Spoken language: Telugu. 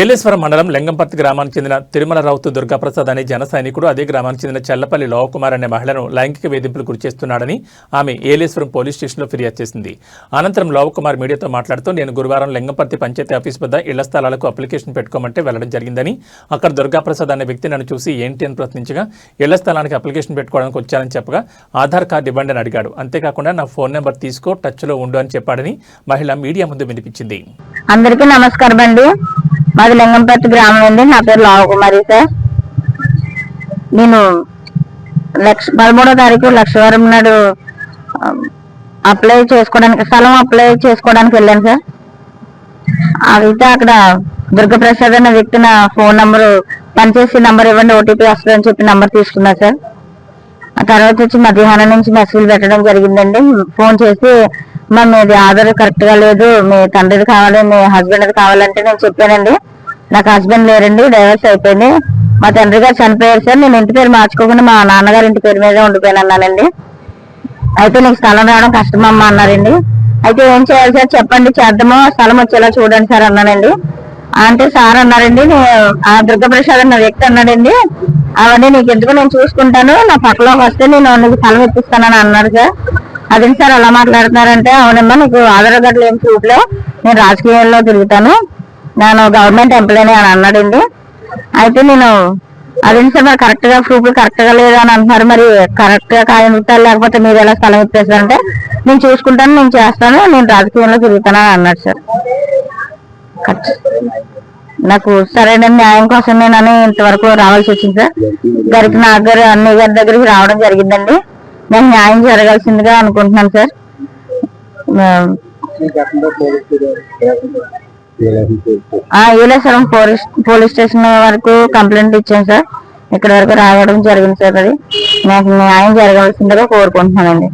ఏలేశ్వరం మండలం లింగంపర్తి గ్రామానికి చెందిన తిరుమల రౌతు దుర్గాప్రసాద్ అనే జన సైనికుడు అదే గ్రామానికి చెందిన చల్లపల్లి లోవకుమార్ అనే మహిళను లైంగిక వేధింపులు గురిచేస్తున్నాడని ఆమె ఏలేశ్వరం పోలీస్ స్టేషన్లో ఫిర్యాదు చేసింది. అనంతరం లోవకుమార్ మీడియాతో మాట్లాడుతూ నేను గురువారం లింగంపర్తి పంచాయతీ ఆఫీస్ వద్ద ఇళ్ళ స్థలాలకు అప్లికేషన్ పెట్టుకోమంటే వెళ్ళడం జరిగిందని అక్కడ దుర్గాప్రసాద్ అనే వ్యక్తి నన్ను చూసి ఏంటి అని ప్రశ్నించగా ఇళ్ళ స్థలానికి అప్లికేషన్ పెట్టుకోవడానికి వచ్చానని చెప్పగా ఆధార్ కార్డు ఇవ్వండి అని అడిగాడు. అంతేకాకుండా నా ఫోన్ నెంబర్ తీసుకో టచ్లో ఉండు అని చెప్పాడని మహిళ మీడియా ముందు వినిపించింది. అందరికీ నమస్కారం అండి. మాది లింగంపర్తి గ్రామం అండి. నా పేరు లావకుమారి సార్. నేను లక్ష పదమూడో తారీఖు లక్షవరం నాడు అప్లై చేసుకోవడానికి స్థలం అప్లై చేసుకోవడానికి వెళ్ళాను సార్. అయితే అక్కడ దుర్గప్రసాద్ అనే వ్యక్తి నా ఫోన్ నంబరు పనిచేసి నంబర్ ఇవ్వండి ఓటీపీ వస్తుందని చెప్పి నంబర్ తీసుకున్నా సార్. ఆ తర్వాత వచ్చి మధ్యాహ్నం నుంచి మెసేజ్ పెట్టడం జరిగిందండి. ఫోన్ చేసి మా మీది ఆధార్ కరెక్ట్గా లేదు. మీ తండ్రిది కావాలి మీ హస్బెండ్ కావాలంటే నేను చెప్పానండి. నాకు హస్బెండ్ లేరండి డైవర్స్ అయిపోయింది. మా తండ్రి గారు చనిపోయారు సార్. నేను ఇంటి పేరు మార్చుకోకుండా మా నాన్నగారి ఇంటి పేరు మీద ఉండిపోయాను అన్నానండి. అయితే నీకు స్థలం రావడం కష్టమమ్మా అన్నారండి. అయితే ఏం చేయాలి సార్? చెప్పండి చేద్దాము? స్థలం వచ్చేలా చూడండి సార్ అన్నానండి. అంటే సార్ అన్నారండి ఆ దుర్గప్రసాద్ అన్న వ్యక్తి అన్నాడండి. అవన్నీ నీకు ఎందుకు నేను చూసుకుంటాను? నా పక్కలోకి వస్తే నేను నీకు స్థలం ఇప్పిస్తానని అన్నారు సార్. అదేంటి సార్ అలా మాట్లాడుతున్నారంటే అవునమ్మా నీకు ఆధార్ కార్డులు ఏం ప్రూఫ్ నేను రాజకీయాల్లో తిరుగుతాను. నేను గవర్నమెంట్ ఎంప్లాయీ అని అన్నాడండి. అయితే నేను అదేంటి సార్ మరి కరెక్ట్గా ప్రూఫ్ కరెక్ట్గా అంటున్నారు. మరి కరెక్ట్గా ఇస్తారు లేకపోతే మీరు ఎలా స్థలం ఇప్పేస్తారంటే నేను చూసుకుంటాను నేను చేస్తాను నేను రాజకీయంలో తిరుగుతాను అని అన్నాడు సార్. నాకు సరైన న్యాయం కోసం నేను అని ఇంతవరకు రావాల్సి వచ్చింది సార్. గారికి నా దగ్గర అన్నయ్య గారి దగ్గరికి రావడం జరిగిందండి. నాకు న్యాయం జరగాల్సిందిగా అనుకుంటున్నాను సార్. ఆ, sir Yeleswaram police police station వరకు కంప్లైంట్ ఇచ్చాను సార్. ఇక్కడ వరకు రావడం జరిగింది సార్ అది. నాకు న్యాయం జరగాల్సిందిగా కోరుకుంటున్నానండి.